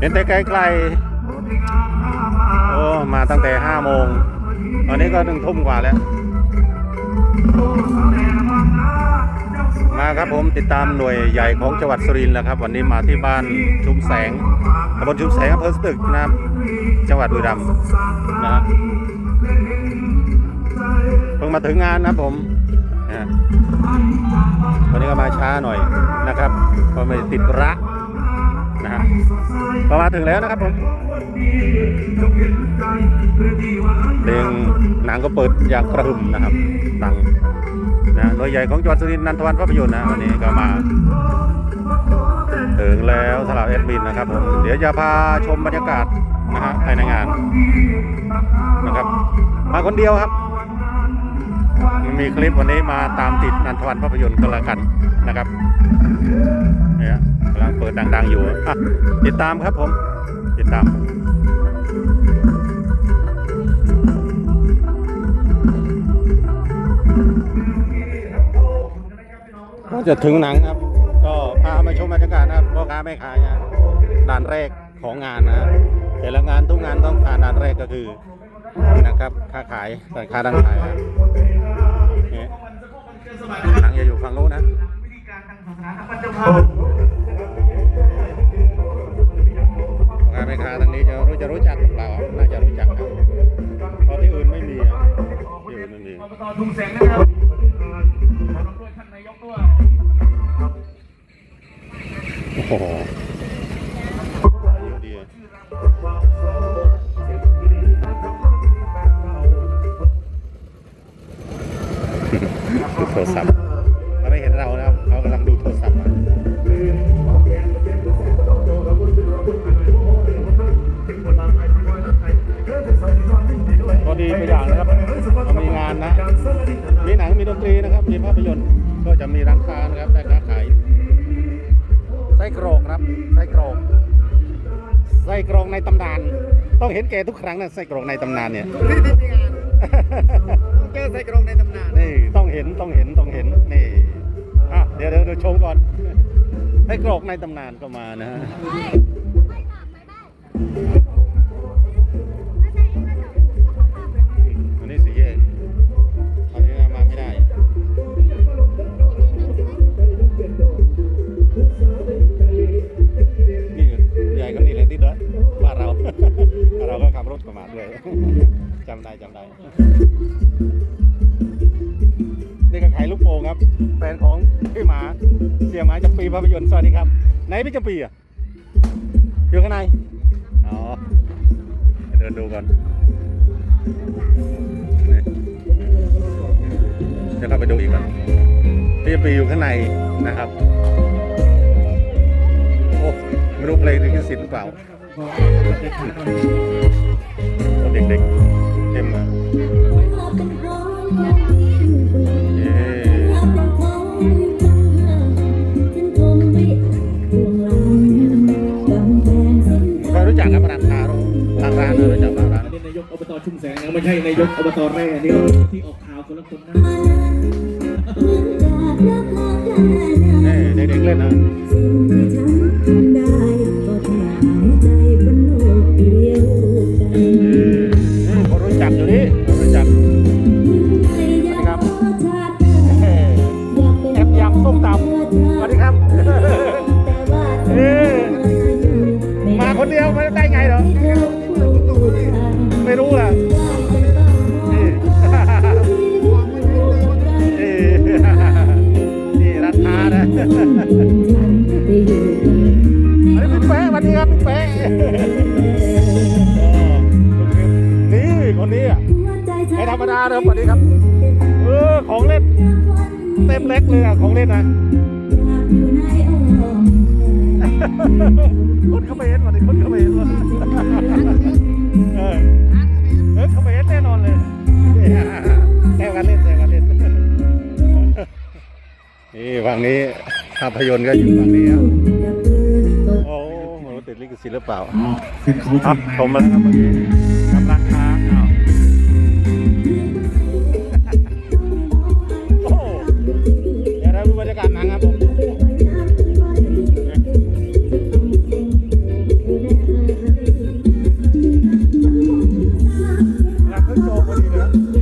เห็นแต่ไกลๆโอ้มาตั้งแต่ห้าโมง ตอนนี้ก็หนึ่งทุ่มกว่าแล้ว มาครับผมติดตามหน่วยใหญ่ของจังหวัดสุรินทร์แล้วครับ วันนี้มาที่บ้านชุมแสงตำบลชุมแสงอำเภอสตึกนะครับจังหวัดบุรีรัมย์นะเพิ่งมาถึงงานนะผมนะวันนี้ก็มาช้าหน่อยนะครับเพราะไม่ติดระ นะฮะพอมาถึงแล้วนะครับผมเพลงหนังก็เปิดอย่างกระหึ่มนะครับหนังนะหน่วยใหญ่ของจังหวัดสุรินทร์นันทวันภาพยนตร์นะวันนี้ก็มา ถึงแล้วสำหรับแอดมินนะครับผมเดี๋ยวจะพาชมบรรยากาศนะฮะภายในงานนะครับ มาคนเดียวครับ มีคลิปวันนี้มาตามติดนันทวันภาพยนตร์ก็แล้วกัน นะครับเนี่ยกำลังเปิดดัง ๆ อยู่อะติดตามครับผม ติดตามก็จะถึงหนังครับ ก็พามาชมบรรยากาศนะครับพ่อค้าแม่ขายนะด่านแรกของงานนะ แต่ละงานทุกงานต้องผ่านด่านแรกก็คือนะครับค้าขายร้านค้าด้านขายเนี่ยหนังจะอยู่ฝั่งโน้นนะ พ่อค้าแม่ค้าทางนี้จะรู้จะรู้จักหรือเปล่าน่าจะรู้จักครับเพราะที่อื่นไม่มีอะที่อื่นไม่มีอบตทุ่งแสงนะครับขอบคุณท่านนายกด้วยโอ้โห ไส้กรอกไส้กรอกในตำนาน ต้องเห็นแกทุกครั้งนะไส้กรอกในตำนานเนี่ยที่ที่มีงานต้องเจอใส่กรงในตำนานนี่ต้องเห็นต้องเห็นต้องเห็นนี่อะเดี๋ยวเดี๋ยวเดี๋ยวชมก่อนไส้กรอกในตำนานก็มานะฮะ ประมาทด้วย จำได้จำได้นี่ก็ขายลูกโป่งครับ แฟนของพี่หมา เสียหมาจำปีภาพยนตร์สวัสดีครับ ไหนพี่จำปีอะ อยู่ข้างใน อ๋อ เดินดูก่อนนี่เดี๋ยวเราไปดูอีกก่อนพี่จำปีอยู่ข้างในนะครับ โอ้ไม่รู้เพลงลิขสิทธิ์หรือเปล่า เด็กๆเต็มเลยเย้เคยรู้จักกับร้านค้าร้านร้านเลยรู้จักร้านร้านอันนี้นายกอบตชุมแสงนะไม่ใช่นายกอบตแร่นี่ที่ออกข่าวคนละคนนะนี่เด็กๆเล่นนะ เอ้ยมาคนเดียวไม่ได้ไงเหรอ ไม่รู้ล่ะนี่นี่ร้านคานะอันนี้พี่แป๊ะสวัสดีครับพี่แป๊ะนี่คนนี้อะไม่ธรรมดาเลยสวัสดีครับ เออของเล่นเต็มเล็กเลยอะของเล่นนะ คนเขมรมาดิคนเขมรมาเออเออเขมรแน่นอนเลยแซวกันเล่นแซวกันเล่นนี่ฝั่งนี้ภาพยนตร์ก็อยู่ฝั่งนี้ครับโอ้ไม่รู้ติดลิขสิทธิ์หรือเปล่าเป็นเขาครับผมมาครับเมื่อกี้ Yeah.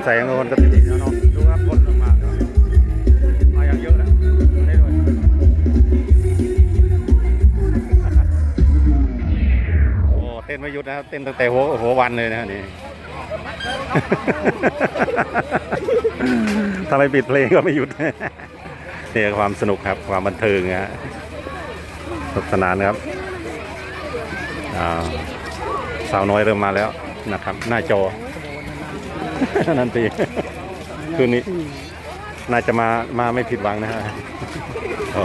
านปฐมแสงคนก็ติดแล้วเนาะดูครับคนลงมามาอย่างเยอะแล้วได้ด้วยโอ้เต้นไม่หยุดนะครับเต้นตั้งแต่หัวหัววันเลยนะนี่ถ้าไม่ปิดเพลงก็ไม่หยุดนี่ความสนุกครับความบันเทิงฮะสนุกสนานครับอ่าสาวน้อยเริ่มมาแล้วนะครับ หน้าจอ นั่นตีคืนนี้น่าจะมามาไม่ผิดหวังนะฮะโอ้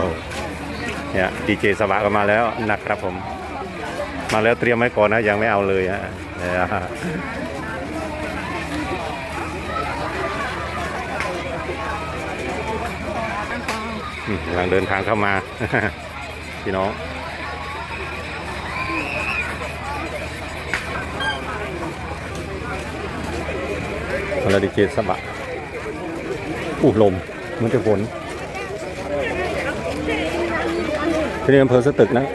เนี่ยดีเจสบะก็มาแล้วนะครับผม มาแล้วเตรียมไว้ก่อนนะ ยังไม่เอาเลยฮะเนี่ยกำลังเดินทางเข้ามา พี่น้อง แล้วดีเจสบะอู้ลมเหมันจะฝนที่นี่อำเภอสตึกนะ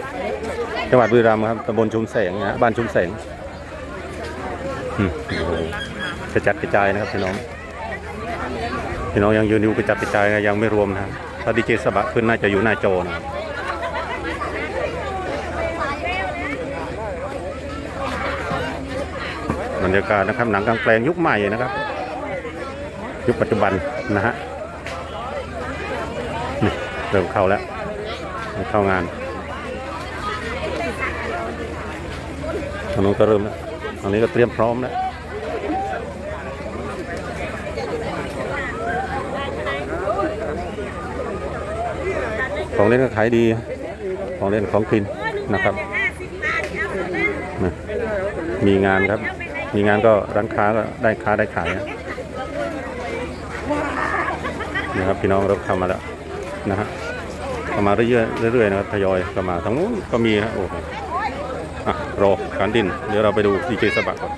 จังหวัดบุรีรัมย์ครับตำบลชุมแสงนะฮะบ้านชุมแสงอืมโอ้โหกระจัดกระจายนะครับพี่น้องพี่น้องยังยืนอยู่กระจัดกระจายนะยังไม่รวมนะถ้าดีเจสบะขึ้นน่าจะอยู่หน้าจอนะครับบรรยากาศนะครับหนังกลางแปลงยุคใหม่นะครับ ยุคปัจจุบันนะฮะนี่เริ่มเข้าแล้วเข้างานตรงนู้นก็เริ่มแล้วตรงนี้ก็เตรียมพร้อมแล้วของเล่นก็ขายดี ของเล่นของกินนะครับ มีงานครับ มีงานก็ร้านค้าก็ได้ค้าได้ขายนะ นะครับพี่น้องเราเข้ามาแล้วนะฮะเข้ามาเรื่อยๆนะครับทยอยเข้ามาทางนู้นก็มีฮะโอ้โหอะรอการดินเดี๋ยวเราไปดูดีเจสบักก่อน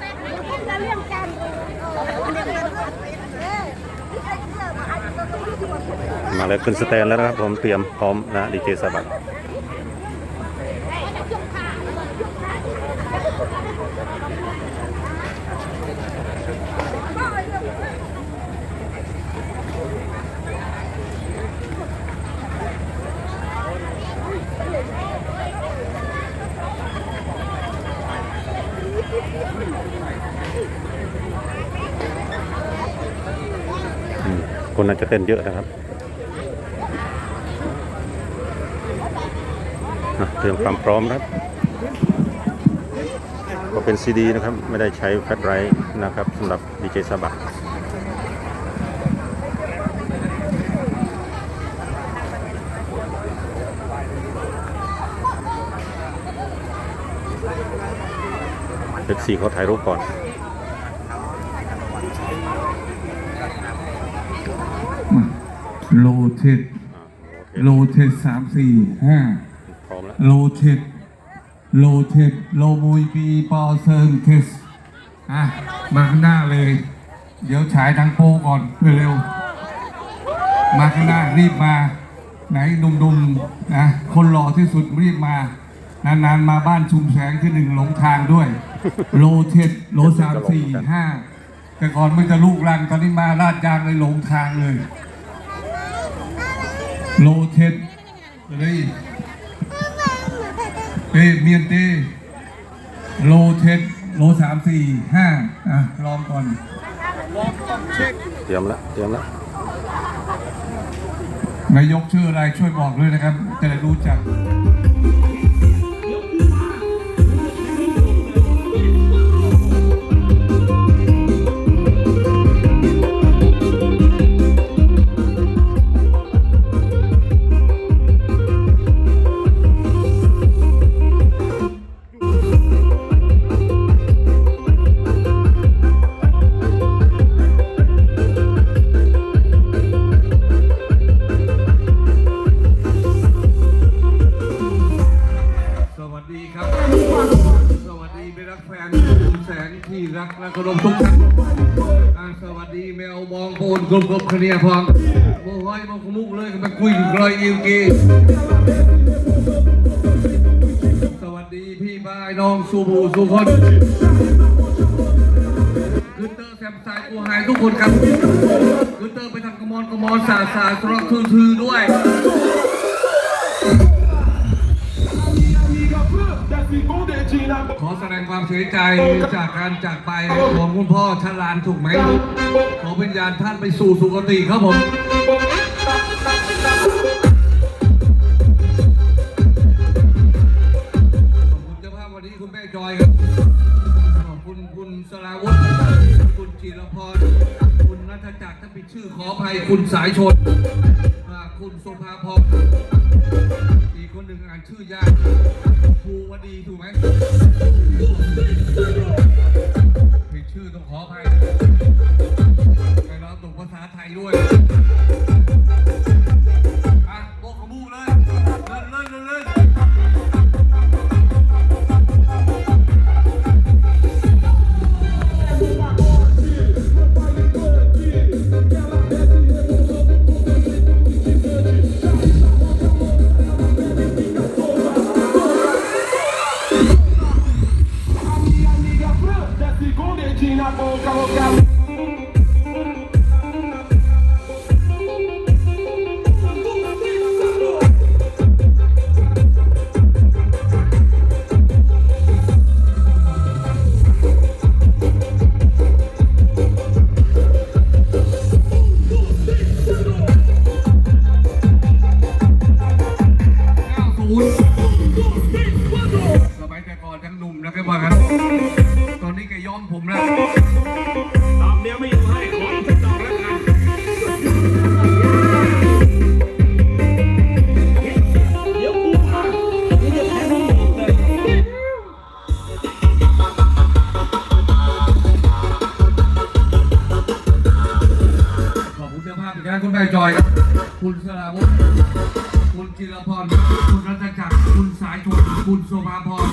มาแล้วขึ้นสแตนแล้วนะครับผมเตรียมพร้อมนะดีเจสบัก นน่าจะเต้นเยอะนะครับเตรียมความพร้อมนะครับก็เป็นซีดีนะครับ ไม่ได้ใช้แฟลชไดรฟ์นะครับสำหรับดีเจสบักเด็กสี่เขาถ่ายรูปก่อน โลเทสอ่าโอเคโลเทสสามสี่ห้าพร้อมแล้วโลเทสโลเทสโลมุยปีปอเซิงเทสอะมาข้างหน้าเลย เดี๋ยวฉายทางโปก่อนเร็วๆมาข้างหน้ารีบมา ไหนหนุ่มๆนะคนหล่อที่สุดรีบมานานๆมาบ้านชุมแสงคือหนึ่งหลงทางด้วย โลเทสโลสามสี่ห้าแต่ก่อนมันจะลูกรังตอนนี้มาลาดยางเลยหลงทางเลย โลเทสเลยเอ้เมียนเตโลเทสโลสามสี่ห้าอะลองก่อนเตรียมแล้วเตรียมแล้วนายกชื่ออะไรช่วยบอกด้วยนะครับ จะได้รู้จัก รักและเคารพทุกท่านอ่าสวัสดีแมวมองโปนกลมกลมคเนียพองโมห้อยโมขมุกเลยมาคุยกับรอยอิวกีสวัสดีพี่บายน้องสูบูสุคนคือเตอร์แซมไซกูหายทุกคนครับคือเตอร์ไปทำกระมอนกระมอนสาสาสรทือทือด้วย ขอแสดงความเสียใจจากการจากไปของคุณพ่อชลานถูกไหมขอวิญญาณท่านไปสู่สุคติครับผมขอบคุณเจ้าภาพวันนี้คุณแม่จอยครับขอบคุณคุณสราวุฒิคุณจิรพร คุณนัทจักรถ้าปิดชื่อขออภัยคุณสายชน คุณโสภาพร คนหนึ่งอ่านชื่อยากภูวดีถูกไหมผิดชื่อต้องขออภัยไปรับตกภาษาไทยด้วย คุณสราวุฒิคุณจิรพร คุณรัตจักร คุณสายชน คุณโสภาพร